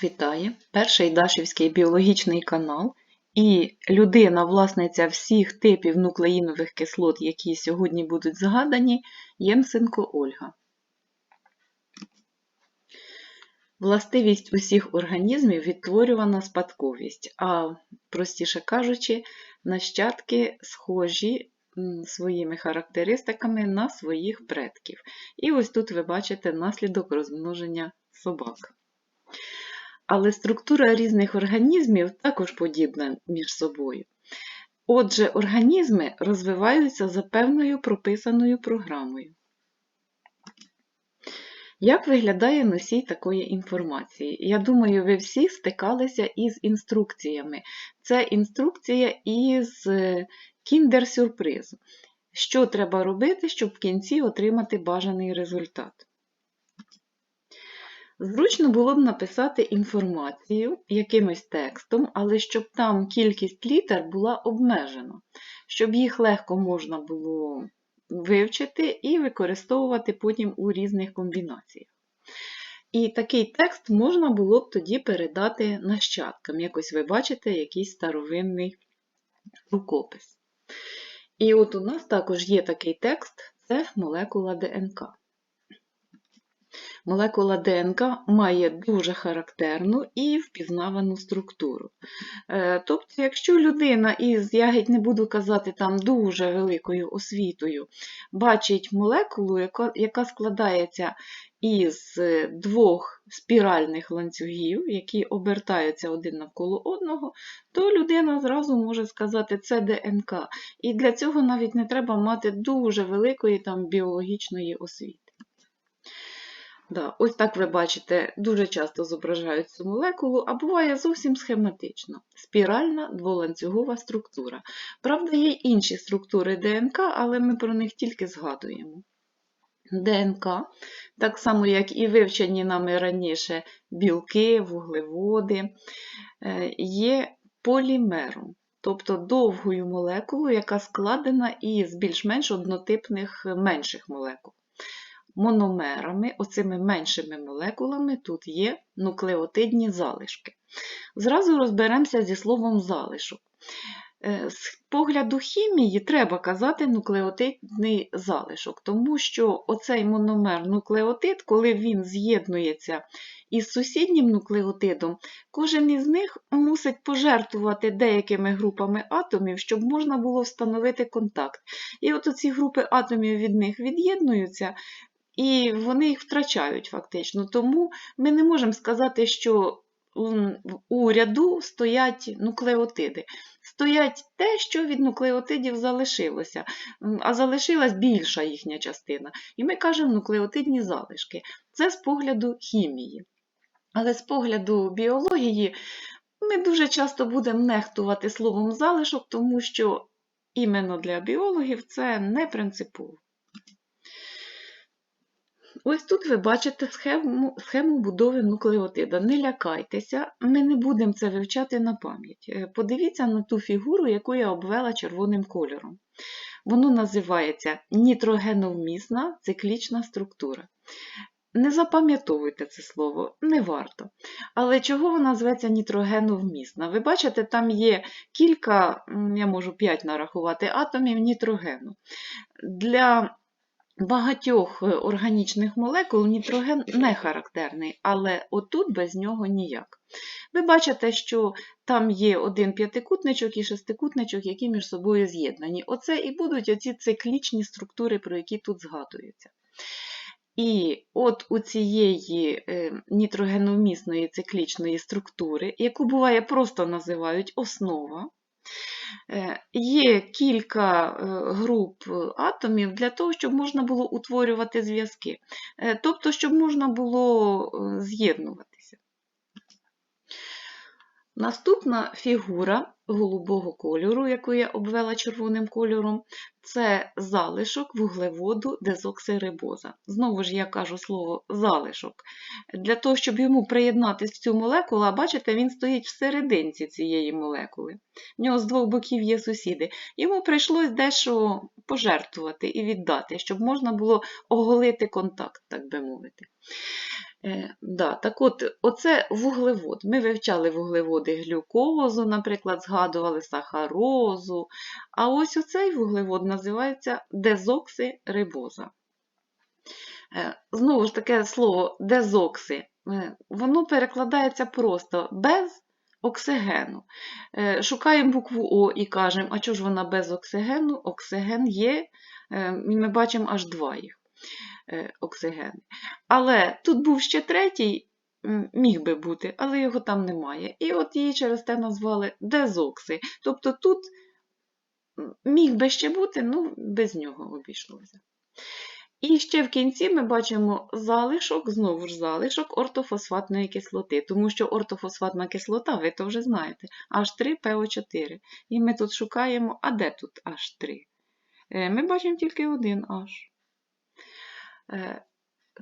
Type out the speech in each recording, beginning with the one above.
Вас вітає перший Дашівський біологічний канал і людина, власниця всіх типів нуклеїнових кислот, які сьогодні будуть згадані, Ємсенко Ольга. Властивість усіх організмів відтворювана спадковість, а, простіше кажучи, нащадки схожі своїми характеристиками на своїх предків. І ось тут ви бачите наслідок розмноження собак. Але структура різних організмів також подібна між собою. Отже, організми розвиваються за певною прописаною програмою. Як виглядає носій такої інформації? Я думаю, ви всі стикалися із інструкціями. Це інструкція із кіндер-сюрпризу. Що треба робити, щоб в кінці отримати бажаний результат? Зручно було б написати інформацію якимось текстом, але щоб там кількість літер була обмежена, щоб їх легко можна було вивчити і використовувати потім у різних комбінаціях. І такий текст можна було б тоді передати нащадкам. Якось ви бачите якийсь старовинний рукопис. І от у нас також є такий текст це молекула ДНК. Молекула ДНК має дуже характерну і впізнавану структуру. Е, тобто, якщо людина із, я геть не буду казати, там дуже великою освітою, бачить молекулу, яка, складається із двох спіральних ланцюгів, які обертаються один навколо одного, то людина зразу може сказати, це ДНК. І для цього навіть не треба мати дуже великої там біологічної освіти. Да, Ось так ви бачите, дуже часто зображають цю молекулу, а буває зовсім схематично. Спіральна дволанцюгова структура. Правда, є інші структури ДНК, але ми про них тільки згадуємо. ДНК, так само, як і вивчені нами раніше білки, вуглеводи, е, є полімером, тобто довгою молекулою, яка складена із більш-менш однотипних менших молекул мономерами, оцими меншими молекулами, тут є нуклеотидні залишки. Зразу розберемося зі словом залишок. Е, з погляду хімії треба казати нуклеотидний залишок, тому що оцей мономер нуклеотид, коли він з'єднується із сусіднім нуклеотидом, кожен із них мусить пожертвувати деякими групами атомів, щоб можна було встановити контакт. І от ці групи атомів від них від'єднуються, і вони їх втрачають фактично. Тому ми не можемо сказати, що у ряду стоять нуклеотиди. Стоять те, що від нуклеотидів залишилося, а залишилась більша їхня частина. І ми кажемо нуклеотидні залишки. Це з погляду хімії. Але з погляду біології ми дуже часто будемо нехтувати словом залишок, тому що іменно для біологів це не принципово. Ось тут ви бачите схему схему будови нуклеотида. Не лякайтеся, ми не будемо це вивчати на пам'ять. Е, подивіться на ту фігуру, яку я обвела червоним кольором. Воно називається нітрогеновмісна циклічна структура. Не запам'ятовуйте це слово, не варто. Але чого вона зветься нітрогеновмісна? Ви бачите, там є кілька, я можу 5 нарахувати атомів нітрогену. Для багатьох е, органічних молекул нітроген не характерний, але отут без нього ніяк. Ви бачите, що там є один п'ятикутничок і шестикутничок, які між собою з'єднані. Оце і будуть оці циклічні структури, про які тут згадуються. І от у цієї е, нітрогеномісної циклічної структури, яку буває просто називають основа, є кілька е, груп атомів для того, щоб можна було утворювати зв'язки, е, тобто, щоб можна було з'єднуватися. Наступна фігура голубого кольору, яку я обвела червоним кольором, це залишок вуглеводу дезоксирибоза. Знову ж я кажу слово залишок. Для того, щоб йому приєднатися в цю молекулу, бачите, він стоїть всерединці цієї молекули. В нього з двох боків є сусіди. Йому прийшлось дещо пожертвувати і віддати, щоб можна було оголити контакт, так би мовити. Е, да, так от, оце вуглевод. Ми вивчали вуглеводи глюкозу, наприклад, згадували сахарозу. А ось оцей вуглевод називається дезоксирибоза. Е, Знову ж таке слово дезокси, е, воно перекладається просто без оксигену. Е, Шукаємо букву О і кажемо, а чого ж вона без оксигену? Оксиген є, е, і ми бачимо аж два їх оксигени. Але тут був ще третій, міг би бути, але його там немає. І от її через те назвали дезокси. Тобто тут міг би ще бути, ну без нього обійшлося. І ще в кінці ми бачимо залишок, знову ж залишок ортофосфатної кислоти, тому що ортофосфатна кислота, ви то вже знаєте, H3PO4. І ми тут шукаємо, а де тут H3? Е, Ми бачимо тільки один H. Е,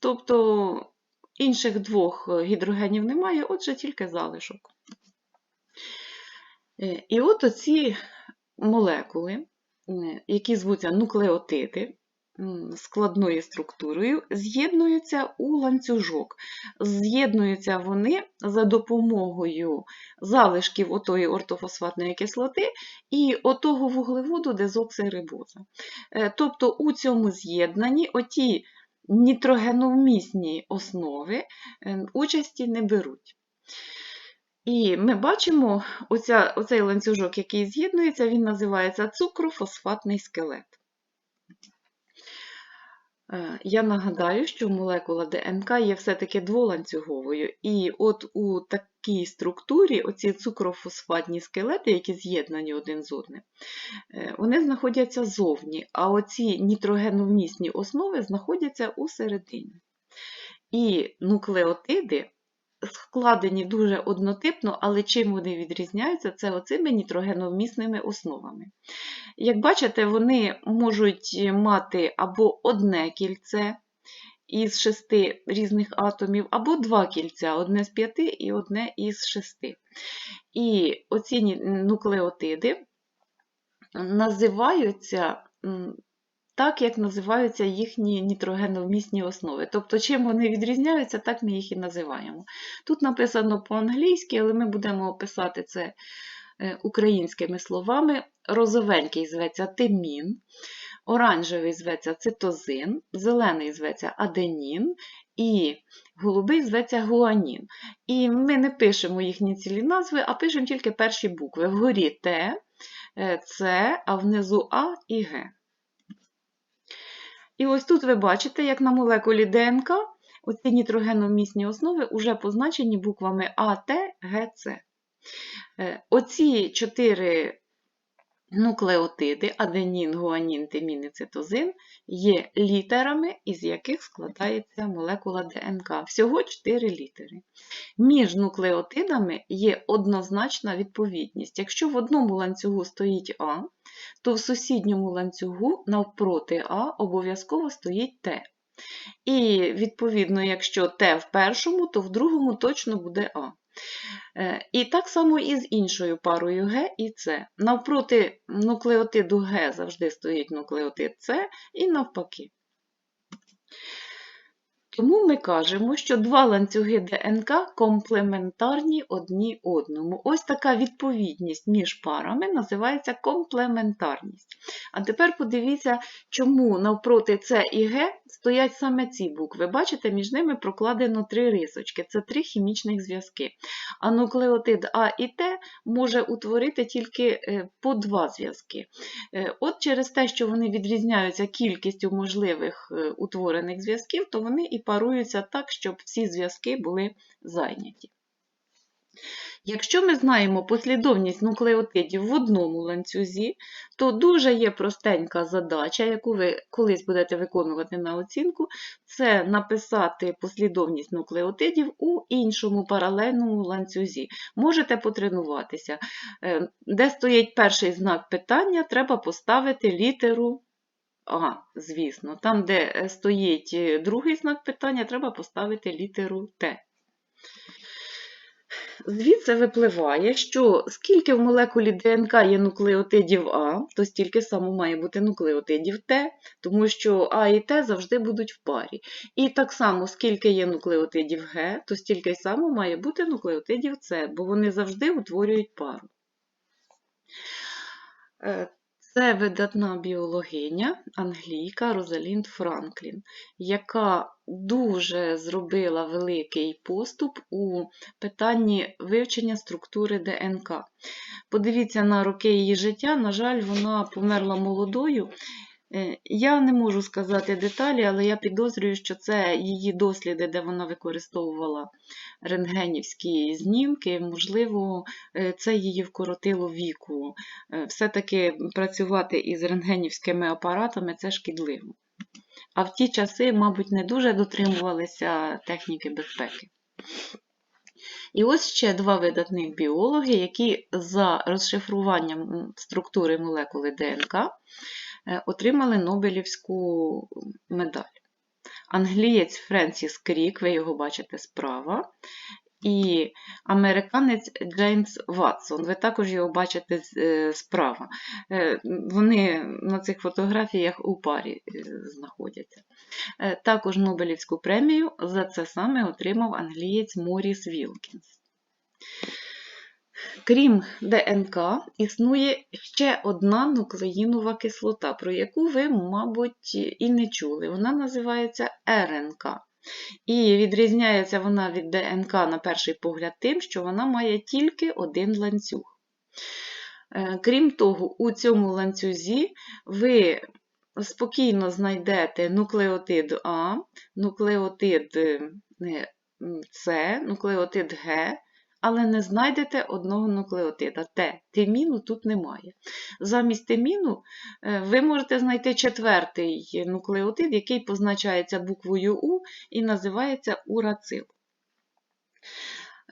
Тобто інших двох гідрогенів немає, отже тільки залишок. Е, І от оці молекули, е, які звуться нуклеотиди, складною структурою, з'єднуються у ланцюжок. З'єднуються вони за допомогою залишків отої ортофосфатної кислоти і отого вуглеводу дезоксирибоза. Е, Тобто у цьому з'єднанні оті нітрогеновмісні основи е, участі не беруть. І ми бачимо оця, оцей ланцюжок, який з'єднується, він називається цукрофосфатний скелет. Е, Я нагадаю, що молекула ДНК є все-таки дволанцюговою, і от у такій структурі оці цукрофосфатні скелети, які з'єднані один з одним, е, вони знаходяться зовні, а оці нітрогеновмісні основи знаходяться усередині. І нуклеотиди складені дуже однотипно, але чим вони відрізняються, це оцими нітрогеновмісними основами. Як бачите, вони можуть мати або одне кільце із шести різних атомів, або два кільця, одне з п'яти і одне із шести. І оці нуклеотиди називаються так, як називаються їхні нітрогеновмісні основи. Тобто, чим вони відрізняються, так ми їх і називаємо. Тут написано по-англійськи, але ми будемо писати це е, українськими словами. Розовенький зветься тимін, оранжевий зветься цитозин, зелений зветься аденін і голубий зветься гуанін. І ми не пишемо їхні цілі назви, а пишемо тільки перші букви. Вгорі Т, е, С, а внизу А і Г. І ось тут ви бачите, як на молекулі ДНК оці нітрогеномісні основи вже позначені буквами А, Т, Г, С. Е, Оці чотири нуклеотиди аденін, гуанін, тимін і цитозин є літерами, із яких складається молекула ДНК. Всього чотири літери. Між нуклеотидами є однозначна відповідність. Якщо в одному ланцюгу стоїть А, то в сусідньому ланцюгу навпроти А обов'язково стоїть Т. І, відповідно, якщо Т в першому, то в другому точно буде А. Е, І так само і з іншою парою Г і С. Навпроти нуклеотиду Г завжди стоїть нуклеотид С і навпаки. Тому ми кажемо, що два ланцюги ДНК комплементарні одні одному. Ось така відповідність між парами називається комплементарність. А тепер подивіться, чому навпроти С і Г стоять саме ці букви. Бачите, між ними прокладено три рисочки. Це три хімічних зв'язки. А нуклеотид А і Т може утворити тільки е, по два зв'язки. Е, От через те, що вони відрізняються кількістю можливих е, утворених зв'язків, то вони і паруються так, щоб всі зв'язки були зайняті. Якщо ми знаємо послідовність нуклеотидів в одному ланцюзі, то дуже є простенька задача, яку ви колись будете виконувати на оцінку, це написати послідовність нуклеотидів у іншому паралельному ланцюзі. Можете потренуватися. Е, Де стоїть перший знак питання, треба поставити літеру А, звісно. Там, де е, стоїть е, другий знак питання, треба поставити літеру Т. Звідси випливає, що скільки в молекулі ДНК є нуклеотидів А, то стільки само має бути нуклеотидів Т, тому що А і Т завжди будуть в парі. І так само, скільки є нуклеотидів Г, то стільки само має бути нуклеотидів С, бо вони завжди утворюють пару. Це видатна біологиня англійка Розалінд Франклін, яка дуже зробила великий поступ у питанні вивчення структури ДНК. Подивіться на роки її життя, на жаль, вона померла молодою. Е, Я не можу сказати деталі, але я підозрюю, що це її досліди, де вона використовувала рентгенівські знімки. Можливо, е, це її вкоротило віку. Е, Все-таки працювати із рентгенівськими апаратами це шкідливо. А в ті часи, мабуть, не дуже дотримувалися техніки безпеки. І ось ще два видатних біологи, які за розшифруванням структури молекули ДНК отримали Нобелівську медаль. Англієць Френсіс Крік, ви його бачите справа, і американець Джеймс Ватсон, ви також його бачите е, справа. Е, Вони на цих фотографіях у парі е, знаходяться. Е, Також Нобелівську премію за це саме отримав англієць Моріс Вілкінс. Крім ДНК, існує ще одна нуклеїнова кислота, про яку ви, мабуть, і не чули. Вона називається РНК. І відрізняється вона від ДНК на перший погляд тим, що вона має тільки один ланцюг. Е, Крім того, у цьому ланцюзі ви спокійно знайдете нуклеотид А, нуклеотид е, С, нуклеотид Г, але не знайдете одного нуклеотида Т. Тиміну тут немає. Замість тиміну е, ви можете знайти четвертий нуклеотид, який позначається буквою У і називається урацил.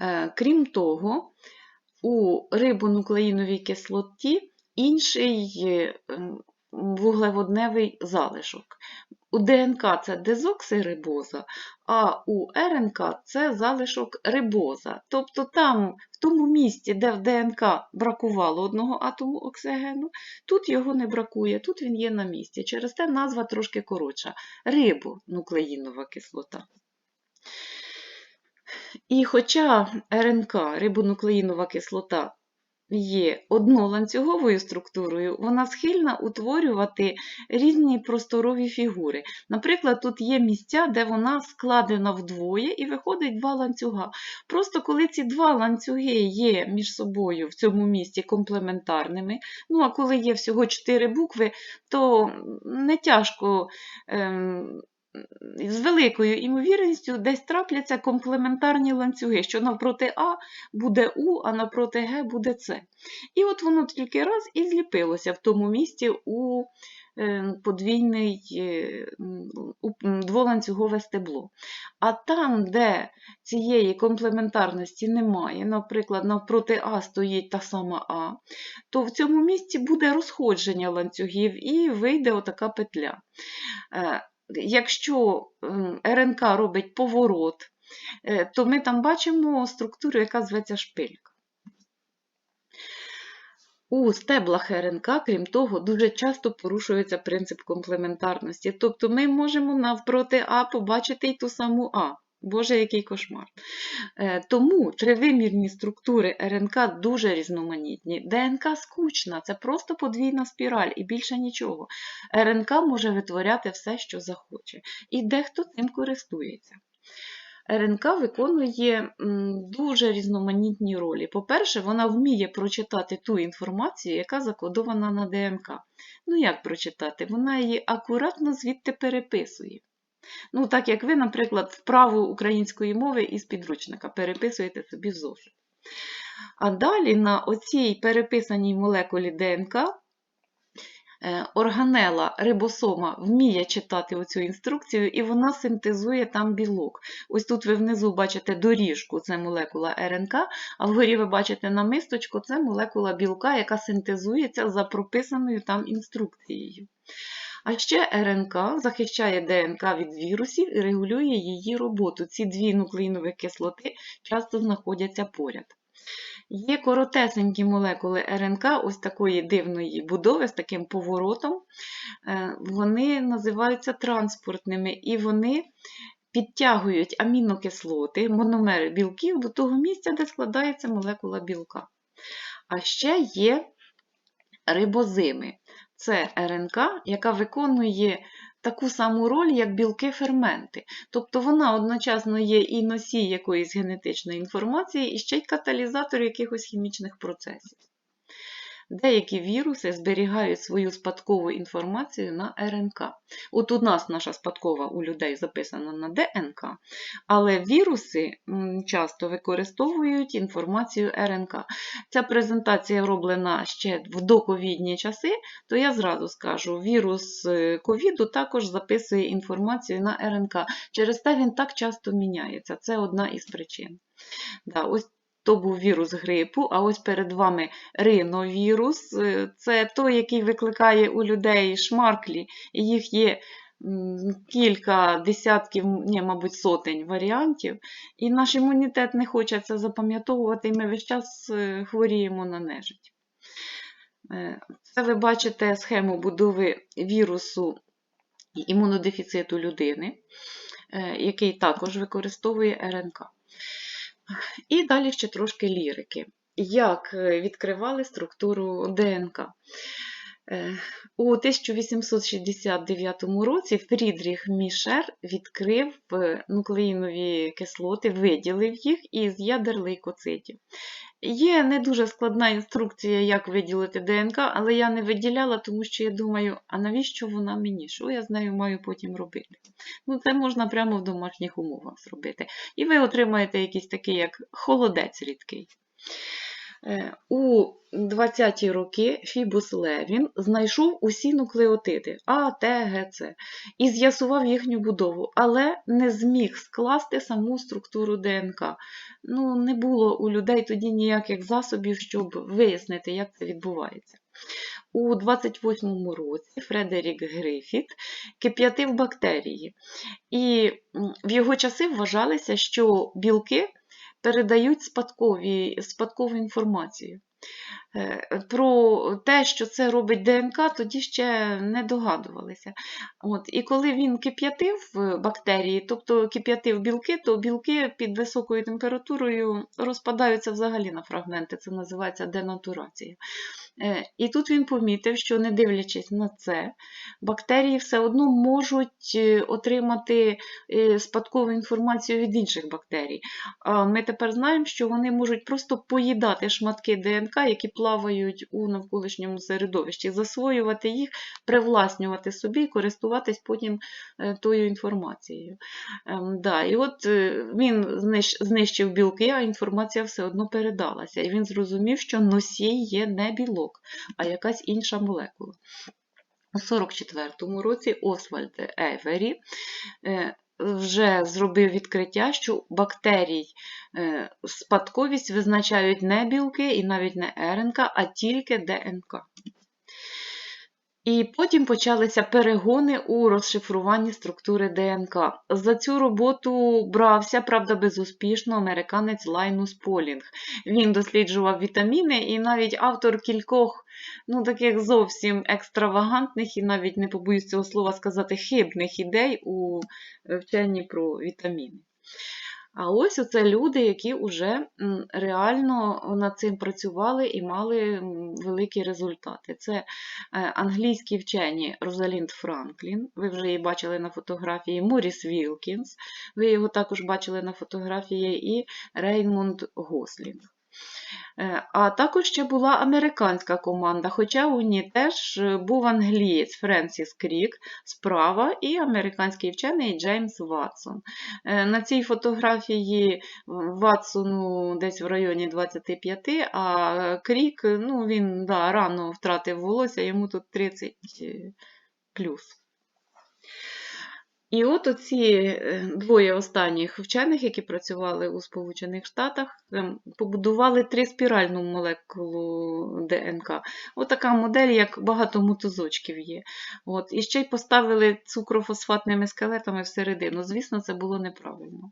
Е, Крім того, у рибонуклеїновій кислоті інший е, вуглеводневий залишок. У ДНК це дезоксирибоза, а у РНК це залишок рибоза. Тобто там, в тому місці, де в ДНК бракувало одного атому оксигену, тут його не бракує, тут він є на місці. Через те назва трошки коротша рибонуклеїнова кислота. І хоча РНК, рибонуклеїнова кислота, є одноланцюговою структурою, вона схильна утворювати різні просторові фігури. Наприклад, тут є місця, де вона складена вдвоє і виходить два ланцюга. Просто коли ці два ланцюги є між собою в цьому місці комплементарними, ну а коли є всього чотири букви, то не тяжко. Ем, з великою імовірністю десь трапляться комплементарні ланцюги, що навпроти А буде У, а навпроти Г буде С. І от воно тільки раз і зліпилося в тому місці у е, подвійний е, дволанцюгове стебло. А там, де цієї комплементарності немає, наприклад, навпроти А стоїть та сама А, то в цьому місці буде розходження ланцюгів і вийде отака петля. Е, Якщо РНК робить поворот, е, то ми там бачимо структуру, яка зветься шпилька. У стеблах РНК, крім того, дуже часто порушується принцип комплементарності. Тобто ми можемо навпроти А побачити й ту саму А. Боже, який кошмар. Е, Тому тривимірні структури РНК дуже різноманітні. ДНК скучна, це просто подвійна спіраль і більше нічого. РНК може витворяти все, що захоче, і дехто цим користується. РНК виконує дуже різноманітні ролі. По-перше, вона вміє прочитати ту інформацію, яка закодована на ДНК. Ну як прочитати? Вона її акуратно звідти переписує. Ну, так як ви, наприклад, вправу української мови із підручника переписуєте собі в зошит. А далі на оцій переписаній молекулі ДНК е, органела рибосома вміє читати оцю інструкцію, і вона синтезує там білок. Ось тут ви внизу бачите доріжку, це молекула РНК, а вгорі ви бачите намисточку, це молекула білка, яка синтезується за прописаною там інструкцією. А ще РНК захищає ДНК від вірусів і регулює її роботу. Ці дві нуклеїнові кислоти часто знаходяться поряд. Є коротесенькі молекули РНК, ось такої дивної будови, з таким поворотом. Е, Вони називаються транспортними і вони підтягують амінокислоти, мономери білків до того місця, де складається молекула білка. А ще є рибозими. Це РНК, яка виконує таку саму роль, як білки-ферменти. Тобто вона одночасно є і носій якоїсь генетичної інформації, і ще й каталізатор якихось хімічних процесів. Деякі віруси зберігають свою спадкову інформацію на РНК. От у нас наша спадкова у людей записана на ДНК, але віруси часто використовують інформацію РНК. Ця презентація роблена ще в доковідні часи, то я зразу скажу, вірус е, ковіду також записує інформацію на РНК. Через те він так часто міняється. Це одна із причин. Да, ось то був вірус грипу, а ось перед вами риновірус. Е, Це той, який викликає у людей шмарклі, їх є кілька десятків, ні, мабуть, сотень варіантів. І наш імунітет не хоче це запам'ятовувати, і ми весь час е, хворіємо на нежить. Е, Це ви бачите схему будови вірусу імунодефіциту людини, який також використовує РНК. І далі ще трошки лірики. Як е, відкривали структуру ДНК. Е, У 1869 році Фрідріх Мішер відкрив е, нуклеїнові кислоти, виділив їх із ядер лейкоцитів. Є не дуже складна інструкція, як виділити ДНК, але я не виділяла, тому що я думаю, а навіщо вона мені? Що я з нею маю потім робити? Ну, Це можна прямо в домашніх умовах зробити. І ви отримаєте якийсь такий, як холодець рідкий. Е, У 20-ті роки Фібус Левін знайшов усі нуклеотиди А, Т, Г, С і з'ясував їхню будову, але не зміг скласти саму структуру ДНК. Ну, Не було у людей тоді ніяких засобів, щоб вияснити, як це відбувається. У 28-му році Фредерік Грифіт кип'ятив бактерії, і в його часи вважалося, що білки передають спадкові, спадкову інформацію. Е, Про те, що це робить ДНК, тоді ще не догадувалися. От. І коли він кип'ятив е, бактерії, тобто кип'ятив білки, то білки під високою температурою розпадаються взагалі на фрагменти, це називається денатурація. Е, І тут він помітив, що не дивлячись на це, бактерії все одно можуть отримати спадкову інформацію від інших бактерій. Ми тепер знаємо, що вони можуть просто поїдати шматки ДНК, які плавають у навколишньому середовищі, засвоювати їх, привласнювати собі і користуватись потім е, тою інформацією. Ем, Да, І от е, він знищив білки, а інформація все одно передалася. І він зрозумів, що носій є не білок, а якась інша молекула. У 44-му році Освальд Евері е, вже зробив відкриття, що бактерій е, спадковість визначають не білки і навіть не РНК, а тільки ДНК. І потім почалися перегони у розшифруванні структури ДНК. За цю роботу брався, правда, безуспішно, американець Лайнус Полінг. Він досліджував вітаміни і навіть автор кількох ну, таких зовсім екстравагантних і навіть не побоюсь цього слова сказати хибних ідей у е, вченні про вітаміни. А ось оце люди, які вже реально над цим працювали і мали великі результати. Це е, англійські вчені Розалінд Франклін, ви вже її бачили на фотографії, Моріс Вілкінс, ви його також бачили на фотографії, і Реймонд Гослінг. Е, А також ще була американська команда, хоча у ній теж е, був англієць Френсіс Крік справа і американський вчений Джеймс Ватсон. Е, На цій фотографії Ватсону десь в районі 25, а Крік, ну він да, рано втратив волосся, йому тут 30 плюс. І от оці е, двоє останніх вчених, які працювали у Сполучених Штатах, побудували триспіральну молекулу ДНК. Отака модель, як багато мотузочків є. От. І ще й поставили цукрофосфатними скелетами всередину. Звісно, це було неправильно.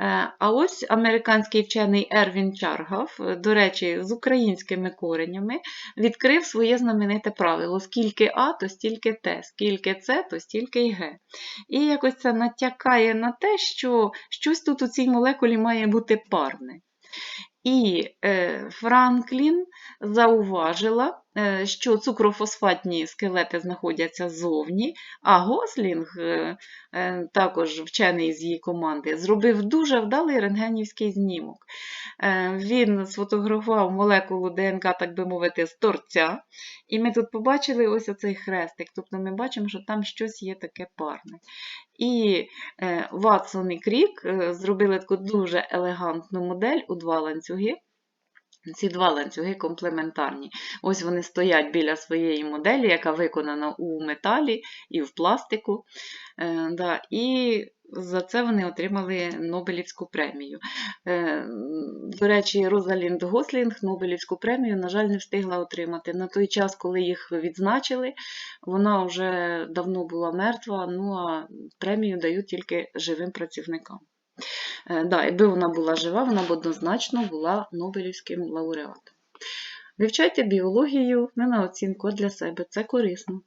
Е, А ось американський вчений Ервін Чаргав, е, до речі, з українськими коренями, відкрив своє знамените правило: скільки А, то стільки Т, скільки С, то стільки й Г. І якось це натякає на те, що щось тут у цій молекулі має бути парне. І е, Франклін зауважила, що цукрофосфатні скелети знаходяться ззовні, а Гослінг, е, е, також вчений з її команди, зробив дуже вдалий рентгенівський знімок. Е, Він сфотографував молекулу ДНК, так би мовити, з торця, і ми тут побачили ось оцей хрестик. Тобто ми бачимо, що там щось є таке парне. І е, Ватсон і Крік е, зробили таку дуже елегантну модель у два ланцюги. Ці два ланцюги комплементарні. Ось вони стоять біля своєї моделі, яка виконана у металі і в пластику. Е, да, і за це вони отримали Нобелівську премію. Е, До речі, Розалінд Гослінг Нобелівську премію, на жаль, не встигла отримати. На той час, коли їх відзначили, вона вже давно була мертва, ну а премію дають тільки живим працівникам. Е, Да, якби вона була жива, вона б однозначно була Нобелівським лауреатом. Вивчайте біологію не на оцінку, для себе. Це корисно.